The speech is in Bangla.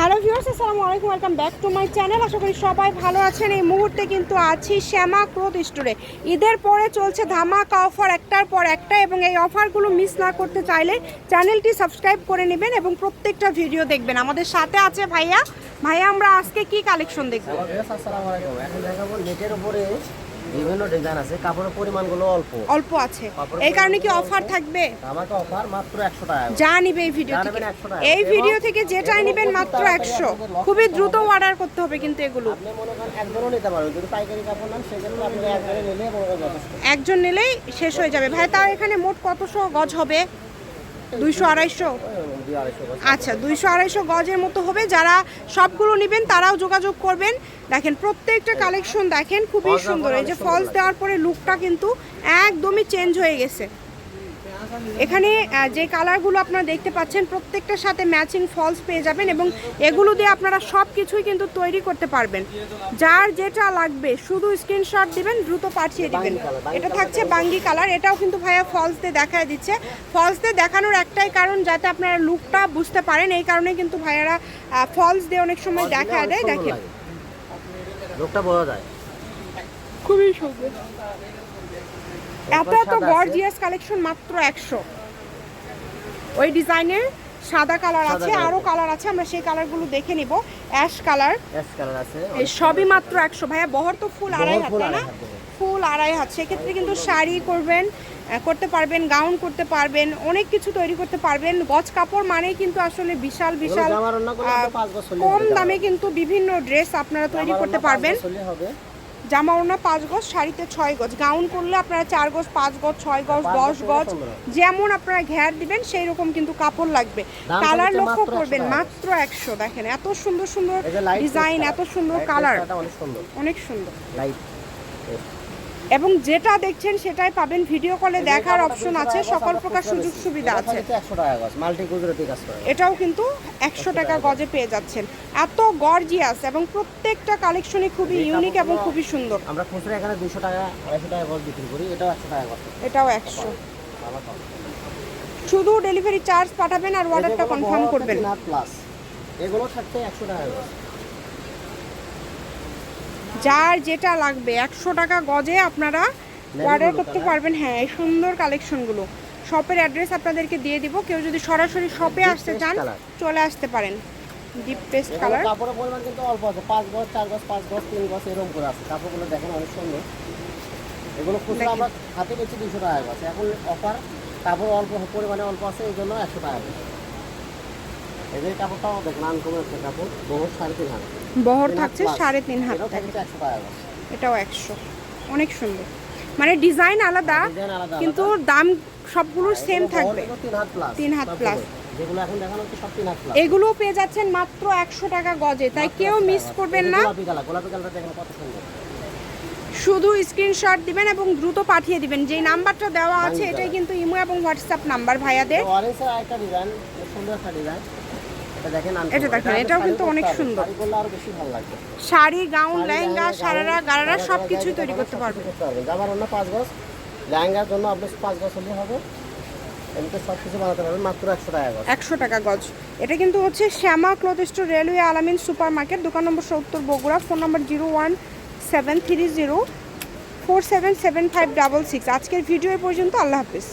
হ্যালো ভিউয়ার্স আসসালামু আলাইকুম welcome back to my channel আশা করি সবাই ভালো আছেন। এই মুহূর্তে কিন্তু আছি শ্যামা ক্রোধ স্টোরে। ঈদের পরে চলছে ধামাকা অফার একটার পর একটা এবং এই অফারগুলো মিস না করতে চাইলে চ্যানেলটি সাবস্ক্রাইব করে নেবেন এবং প্রত্যেকটা ভিডিও দেখবেন। আমাদের সাথে আছে ভাইয়া। ভাইয়া, আমরা আজকে কি কালেকশন দেখব? বিভিন্ন ডিজাইন আছে কাপড়ের পরিমাণগুলো অল্প। অল্প আছে। এই কারণে কি অফার থাকবে? আমাকে অফার মাত্র একশো টাকা যা নিবে এই ভিডিও থেকে। 100। এই ভিডিও থেকে যেটাই এগুলো নেবেন মাত্র তাড়াতাড়ি একশো। আপনাদের lock খুবই দ্রুত অর্ডার করতে হবে কিন্তু এগুলো। আপনি মনে করেন একজনও নিতে পারবেন যদি পাইকারি কাপড় নেন সেক্ষেত্রে আপনি একজনে নিলে এবং যথেষ্ট। একজন নিলেই শেষ হয়ে যাবে। ভাই তাও এখানে মোট কতশো গজ হবে? দুইশো আড়াইশো। আচ্ছা দুইশো আড়াইশো গজের মতো হবে। যারা সবগুলো নেবেন তারাও যোগাযোগ করবেন। দেখেন প্রত্যেকটা কালেকশন দেখেন খুবই সুন্দর। এই যে ফলস দেওয়ার পরে লুকটা কিন্তু একদমই চেঞ্জ হয়ে গেছে। এখানে যে কালারগুলো আপনারা দেখতে পাচ্ছেন প্রত্যেকটার সাথে ম্যাচিং ফলস পেয়ে যাবেন এবং এগুলো দিয়ে আপনারা সব কিছুই কিন্তু তৈরি করতে পারবেন। যার যেটা লাগবে শুধু স্ক্রিনশট দিবেন দ্রুত পাঠিয়ে দিবেন। এটা থাকছে বাঙ্গি কালার এটাও কিন্তু ভাইয়া ফলস দিয়ে দেখায় দিচ্ছে। ফলস দিয়ে দেখানোর একটাই কারণ যাতে আপনারা লুকটা বুঝতে পারেন এই কারণে কিন্তু ভাইয়ারা ফলস দিয়ে অনেক সময় দেখা দেয়। দেখেন। লোকটা বোঝা যায়। খুবই সুন্দর। এত এত গর্জিয়াস কালেকশন মাত্র একশো। ওই ডিজাইনের সাদা কালার আছে আরও কালার আছে আমরা সেই কালারগুলো দেখে নিব। অ্যাশ কালার অ্যাশ কালার আছে সবই মাত্র একশো। ভাইয়া বহর তো ফুল আড়াই হাত না। ফুল আড়াই হাত। সেক্ষেত্রে কিন্তু শাড়ি করবেন করতে পারবেন গাউন করতে পারবেন অনেক কিছু তৈরি করতে পারবেন। গজ কাপড় মানেই কিন্তু আসলে বিশাল বিশাল কম দামে কিন্তু বিভিন্ন ড্রেস আপনারা তৈরি করতে পারবেন। জামা ওড়না পাঁচ গজ শাড়িতে ছয় গজ। গাউন করলে আপনারা চার গজ পাঁচ গজ ছয় গজ দশ গজ যেমন আপনারা ঘের দিবেন সেই রকম কিন্তু কাপড় লাগবে। কালার লক্ষ্য করবেন মাত্র একশো। দেখেন এত সুন্দর সুন্দর ডিজাইন এত সুন্দর কালার। অনেক সুন্দর। অনেক সুন্দর। লাইট এবং যেটা দেখছেন সেটাই পাবেন। ভিডিও কলে দেখার অপশন আছে সকল প্রকার সুযোগ সুবিধা আছে। এটাও কিন্তু একশো টাকা গজে পেয়ে যাচ্ছেন। এত গর্জিয়াস এবং প্রত্যেকটা কালেকশনই খুবই ইউনিক এবং খুবই সুন্দর। আমরা খুচরা এখানে দুশো টাকা আড়াইশো টাকা গজ বিক্রি করি এটাও একশো টাকা গজ এটাও একশো। শুধু ডেলিভারি চার্জ পাঠাবেন আর অর্ডারটা কনফার্ম করবেন। প্লাস এগুলো থাকতে একশো টাকা গজ। যার যেটা লাগবে একশো টাকা গজে আপনারা অর্ডার করতে পারবেন। হ্যাঁ এই সুন্দর কালেকশনগুলো শপের অ্যাড্রেস আপনাদেরকে দিয়ে দিব। কেউ যদি সরাসরি শপে আসতে চান। চলে আসতে পারেন। ডিপ পেস্ট কালার কাপড়ের পরিমাণ কিন্তু অল্প আছে। পাঁচ গজ চার গজ পাঁচ গজ তিন গজ এরকম করে আছে। কাপড়গুলো দেখেন অনেক সুন্দর। এগুলো খুচরা। আমরা হাতে পেয়েছি দুশো টাকা গজ। এখন অফার কাপড় অল্প পরিমাণে অল্প আছে এই জন্য একশো টাকা কাপড়টাও দেখেন আনকমন একটা কাপড় বহু সাড়ে তিন হাত। বহর থাকছে সাড়ে তিন হাত এটাও একশো অনেক সুন্দর। মানে ডিজাইন আলাদা কিন্তু দাম সবগুলোর সেম থাকবে। তিন হাত প্লাস এগুলোও পেয়ে যাচ্ছেন মাত্র একশো টাকা গজে। তাই কেউ মিস করবেন না। শুধু স্ক্রিনশট দিবেন এবং দ্রুত পাঠিয়ে দিবেন। যেই নাম্বারটা দেওয়া আছে এটাই কিন্তু ইমো এবং হোয়াটসঅ্যাপ নাম্বার ভাইয়াদের। আরেকটা ডিজাইন সুন্দর একটা ডিজাইন এটা দেখেন এটা দেখেন, এটাও কিন্তু অনেক সুন্দর। আরও বেশি ভালো লাগবে। শাড়ি গাউন লেহেঙ্গা সারারা গারারা সব কিছুই তৈরি করতে সব পারবেন। করতে পারবেন। জামার অন্য পাঁচ গজ লেহেঙ্গার জন্য আপনি পাঁচ গজ হলে হবে। এমনিতে সব কিছু বানাতে পারবেন মাত্র একশো টাকা গজ। একশো টাকা গজ। এটা কিন্তু হচ্ছে Shyama cloth store railway Alamin super market দোকান নম্বর সত্তর Bogura phone number zero one seven three zero four seven seven five double six. আজকের ভিডিও পর্যন্ত আল্লাহ হাফিজ।